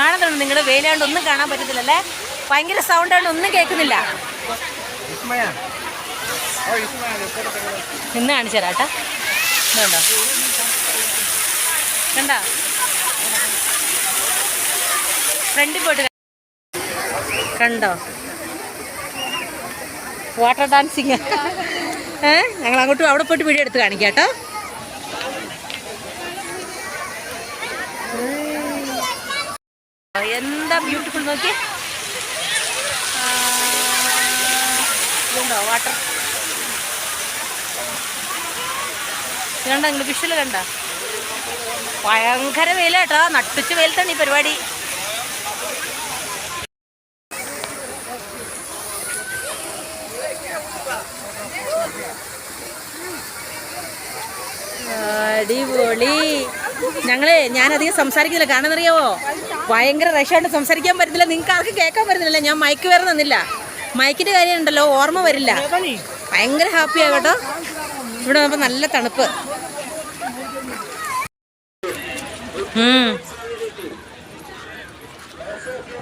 കാണുന്നുണ്ട്. നിങ്ങളുടെ വെയിലാണ്ട് ഒന്നും കാണാൻ പറ്റത്തില്ലല്ലേ? ഭയങ്കര സൗണ്ട് ആണ് ഒന്നും കേൾക്കുന്നില്ല. ഇന്ന് കാണിച്ചു തരാം കേട്ടോ. കണ്ടോ ഫ്രണ്ടിൽ പോയിട്ട് കണ്ടോ? വാട്ടർ ഡാൻസിങ് ഏ? ഞങ്ങൾ അങ്ങോട്ട് അവിടെ പോയിട്ട് വീഡിയോ എടുത്ത് കാണിക്കാം കേട്ടോ. എന്താ ബ്യൂട്ടിഫുൾ നോക്കി ഇതുണ്ടോ? വാട്ടർ കണ്ട നിങ്ങൾ വിഷൽ കണ്ട? ഭയങ്കര വെയില കേട്ടോ നട്ടുച്ച വെയിലത്താണ് ഈ പരിപാടി. അടിപൊളി. ഞങ്ങളെ ഞാനധികം സംസാരിക്കുന്നില്ല. കാണുന്നറിയാവോ? ഭയങ്കര റഷായിട്ട് സംസാരിക്കാൻ പറ്റുന്നില്ല നിങ്ങൾക്ക് ആർക്കും കേൾക്കാൻ പറ്റുന്നില്ല ഞാൻ മൈക്ക് വേറെ തന്നില്ല. മൈക്കിന്റെ കാര്യം ഉണ്ടല്ലോ ഓർമ്മ വരില്ല. ഭയങ്കര ഹാപ്പി കേട്ടോ. ഇവിടെ വന്നപ്പോൾ നല്ല തണുപ്പ്.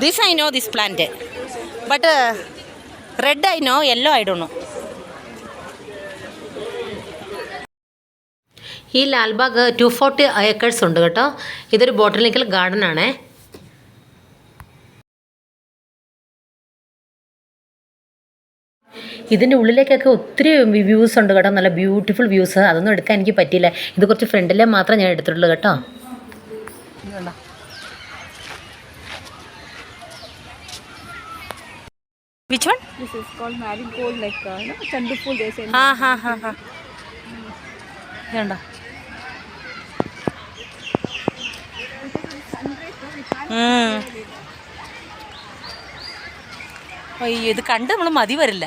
This I know this plant but red I know yellow I do ഈ ലാൽബാഗ് ടു ഫോർട്ടി ഏക്കേഴ്സ് ഉണ്ട് കേട്ടോ. ഇതൊരു ബോട്ടണിക്കൽ ഗാർഡൻ ആണേ. ഇതിന്റെ ഉള്ളിലേക്കൊക്കെ ഒത്തിരി വ്യൂസ് ഉണ്ട് കേട്ടോ. നല്ല ബ്യൂട്ടിഫുൾ വ്യൂസ് അതൊന്നും എടുക്കാൻ എനിക്ക് പറ്റിയില്ല. ഇത് കുറച്ച് ഫ്രണ്ടിലെ മാത്രമേ ഞാൻ എടുത്തിട്ടുള്ളൂ കേട്ടോ. This is called marigold, like uh, no. They say. അയ്യോ ഇത് കണ്ട് നമ്മൾ മതി വരില്ല.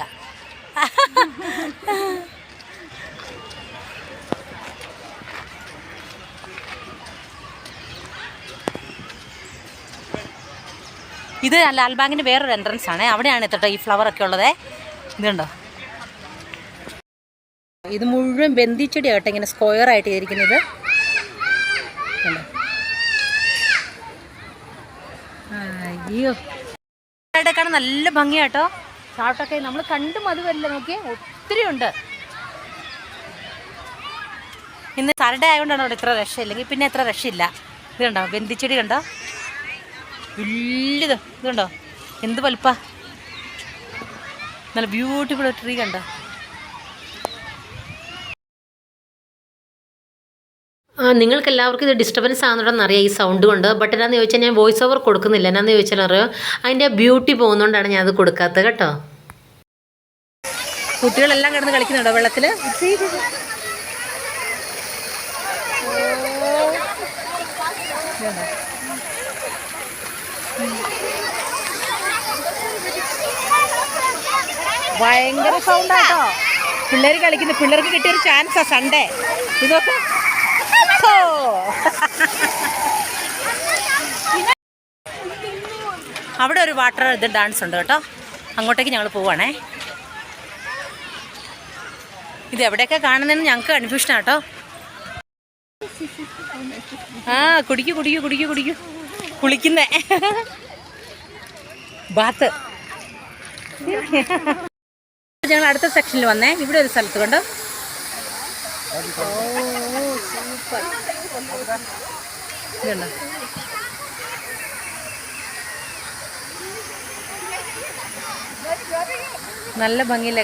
ഇത് ലാൽ ബാങ്കിന്റെ വേറൊരു എൻട്രൻസ് ആണ്. അവിടെയാണ് എത്തട്ടോ ഈ ഫ്ലവർ ഒക്കെ ഉള്ളത്. ഇതുണ്ടോ ഇത് മുഴുവൻ ബന്ദിച്ചെടിയാണ് കേട്ടോ ഇങ്ങനെ സ്ക്വയർ ആയിട്ട് കണ്ടോ? അയ്യോ. കാണാൻ നല്ല ഭംഗിയാട്ടോ. ചാട്ടൊക്കെ നമ്മൾ കണ്ടും അത് വരില്ല നോക്കിയേ ഒത്തിരി ഉണ്ട്. ഇന്ന് സാറ്റർഡേ ആയതുകൊണ്ടാണ് അവിടെ ഇത്ര രക്ഷ ഇല്ലെങ്കിൽ പിന്നെ എത്ര രക്ഷയില്ല ഇത് കണ്ടോ? ബന്ധിച്ചെടി കണ്ടോ? വലിയത് ഇതുണ്ടോ എന്ത് വലുപ്പ? നല്ല ബ്യൂട്ടിഫുൾ ട്രീ കണ്ട? നിങ്ങൾക്ക് എല്ലാവർക്കും ഇത് ഡിസ്റ്റർബൻസ് ആകുന്നുണ്ടെന്ന് അറിയാം ഈ സൗണ്ട് കൊണ്ട്. ബട്ട് എന്നാന്ന് ചോദിച്ചാൽ ഞാൻ വോയിസ് ഓവർ കൊടുക്കുന്നില്ല. എന്നാന്ന് ചോദിച്ചാൽ അറിയോ അതിന്റെ ബ്യൂട്ടി പോകുന്നതുകൊണ്ടാണ് ഞാൻ അത് കൊടുക്കാത്തത് കേട്ടോ. കുട്ടികളെല്ലാം കിടന്ന് കളിക്കുന്നുണ്ടോ വെള്ളത്തിൽ ഭയങ്കര സൗണ്ടാട്ടോ പിള്ളേർ കളിക്കുന്നു. പിള്ളേർക്ക് കിട്ടിയൊരു ചാൻസാ സൺഡേ ഇതൊക്കെ. അവിടെ ഒരു വാട്ടർ ഇത് ഡാൻസ് ഉണ്ട് കേട്ടോ. അങ്ങോട്ടേക്ക് ഞങ്ങൾ പോവാണേ. ഇത് എവിടെയൊക്കെ കാണുന്നതെന്ന് ഞങ്ങൾക്ക് കൺഫ്യൂഷൻ ആട്ടോ ആ കുടിക്കൂ കുടിക്കൂ കുടിക്കൂ കുടിക്കൂ. കുളിക്കുന്നേ. ബാത്ത് ഞങ്ങൾ അടുത്ത സെക്ഷനിൽ വന്നേ. ഇവിടെ ഒരു സ്ഥലത്ത് കൊണ്ട് നല്ല ഭംഗിയില്ലേ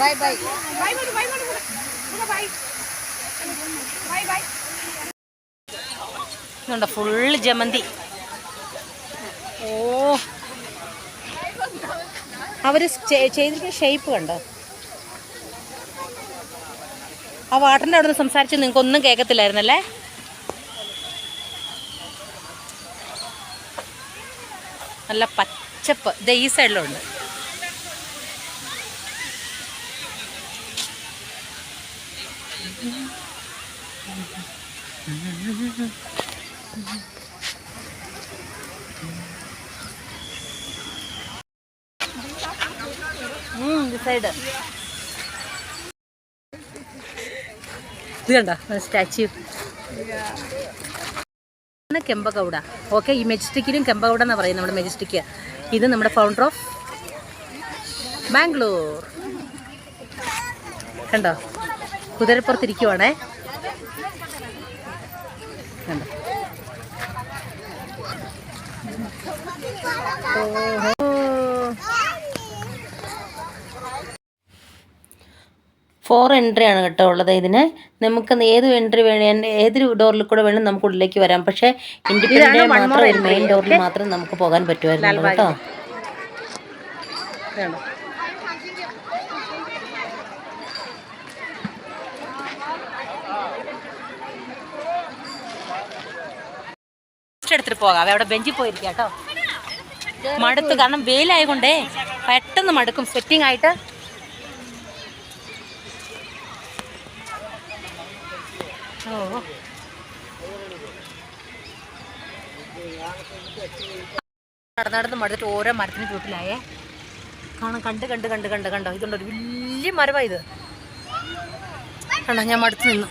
bye bye bye bye bye bye bye bye ഇതുണ്ട്? ഫുള്ള് ജമന്തി. ഓ. അവർ ചെയ്തിരിക്കുന്ന ഷേപ്പ് കണ്ടോ? ആ വാട്ടറിന്റെ അവിടെ നിന്ന് സംസാരിച്ച് നിങ്ങൾക്ക് ഒന്നും കേൾക്കത്തില്ലായിരുന്നല്ലേ നല്ല പച്ചപ്പ്. ഇത് ഈ സൈഡിലുണ്ട് സൈഡ് കെമ്പഗൗഡ. ഓക്കെ ഈ മെജസ്റ്റിക്കിലും കെമ്പകൗഡ എന്നാണ് പറയുന്നത് നമ്മുടെ മെജസ്റ്റിക്ക്. ഇത് നമ്മുടെ ഫൗണ്ടർ ഓഫ് ബാംഗ്ലൂർ. കണ്ടോ? കുതിരപ്പുറത്തിരിക്കുവാണേ. ഫോർ എൻട്രി ആണ് കേട്ടോ ഉള്ളത് ഇതിന്. നമുക്ക് ഏത് എൻട്രി വേണേ ഏത് ഡോറിൽ കൂടെ വേണം നമുക്ക് ഉള്ളിലേക്ക് വരാം. പക്ഷേ ഇൻഡിപെൻഡന്റ് മാത്രം മെയിൻ ഡോറിൽ മാത്രം നമുക്ക് പോകാൻ പറ്റുമായിരുന്നു കേട്ടോ. എടുത്തിട്ട് പോകാം. അവിടെ ബെഞ്ചിൽ പോയിരിക്കാം കേട്ടോ. മടുത്ത് കാരണം വെയിലായതുകൊണ്ടേ പെട്ടെന്ന് മടുക്കും. സെറ്റിംഗ് ആയിട്ട്. ഓ. നടന്ന് നടന്ന് മടുത്തിട്ട് ഓരോ മരത്തിന് ചൂട്ടിലായേ കാണാം കണ്ട് കണ്ട് കണ്ട് കണ്ട് കണ്ടോ? ഇതുണ്ടൊരു വലിയ മരമാണ് ഇത്. കണ്ടോ ഞാൻ മടുത്ത് നിന്നു.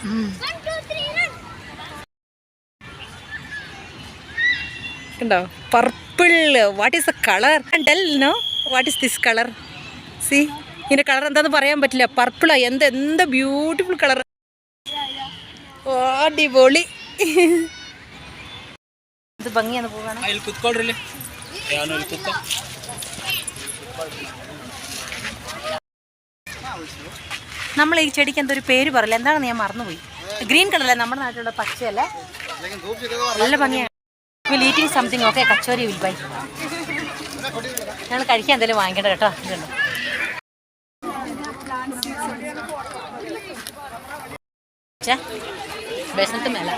കണ്ടോ purple what is the colour dunno what is this colour see ഇതിന്റെ കളർ എന്താണെന്ന് പറയാൻ പറ്റില്ല. പർപ്പിളായി എന്ത് എന്ത് ബ്യൂട്ടിഫുൾ കളർ ഓ അടിപൊളി. ഇത് ഭംഗിയാണ് പോകാൻ? നമ്മൾ ഈ ചെടിക്ക് എന്തൊരു പേര് പറയില്ല? എന്താണെന്ന് ഞാൻ മറന്നുപോയി? ഗ്രീൻ കളറല്ലേ നമ്മുടെ നാട്ടിലുള്ള പച്ചയല്ലേ? നല്ല ഭംഗിയാണ് will eating something okay kachori will buy ഞങ്ങൾ കഴിക്കാൻ എന്തെങ്കിലും വാങ്ങിക്കണ്ട കേട്ടോ. ഇതുണ്ട്. ഛെ, ബേസനത്ത് മേല.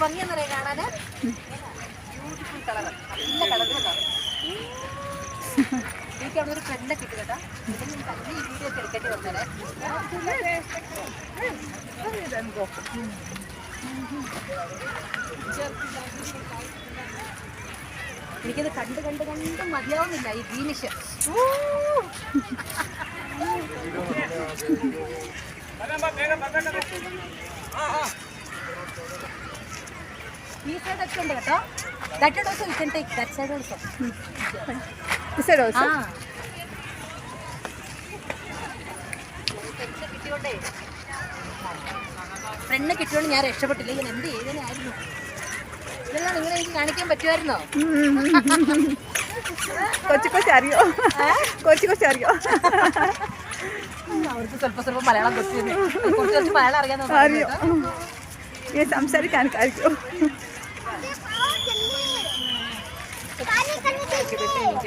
ഭംഗിയാന്നറിയാം കാണാന് എനിക്ക് അവിടെ ഒരു ഫ്രണ്ട് കിട്ടും. ഈ വീഡിയോ എനിക്കത് കണ്ട് കണ്ട് കണ്ട് മതിയാവുന്നില്ല ഈ ഗ്രീനിഷ്. ഈ സൈഡ് ഒക്കെ ഉണ്ട് കേട്ടോ. That also take that also Also. ആ ഫ്രണ്ട് കിട്ടിയോണ്ട് ഞാൻ രക്ഷപ്പെട്ടില്ല. ഇങ്ങനെ എന്ത് ചെയ്തതിനായിരുന്നു ഇതെല്ലാം നിങ്ങൾ എനിക്ക് കാണിക്കാൻ പറ്റുമായിരുന്നോ? കൊച്ചു കൊച്ചു അറിയോ? കൊച്ചു കൊച്ചു അറിയോ? അവർക്ക് സ്വല്പ സ്വല്പം മലയാളം കൊച്ചു കുറച്ച് കുറച്ച് മലയാളം അറിയാൻ അറിയോ? സംസാരിക്കാൻ അറിയോ താങ്ക്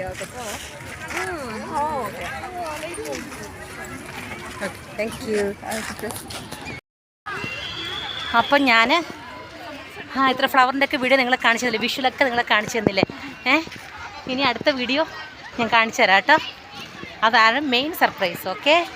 യു അപ്പം ഞാൻ ആ ഇത്ര ഫ്ലവറിന്റെ ഒക്കെ വീഡിയോ നിങ്ങളെ കാണിച്ചു തന്നില്ലേ? വിഷ്വലൊക്കെ നിങ്ങളെ കാണിച്ചു തന്നില്ലേ? ഏ? ഇനി അടുത്ത വീഡിയോ ഞാൻ കാണിച്ചു തരാം കേട്ടോ. അതാണ് മെയിൻ സർപ്രൈസ് ഓക്കെ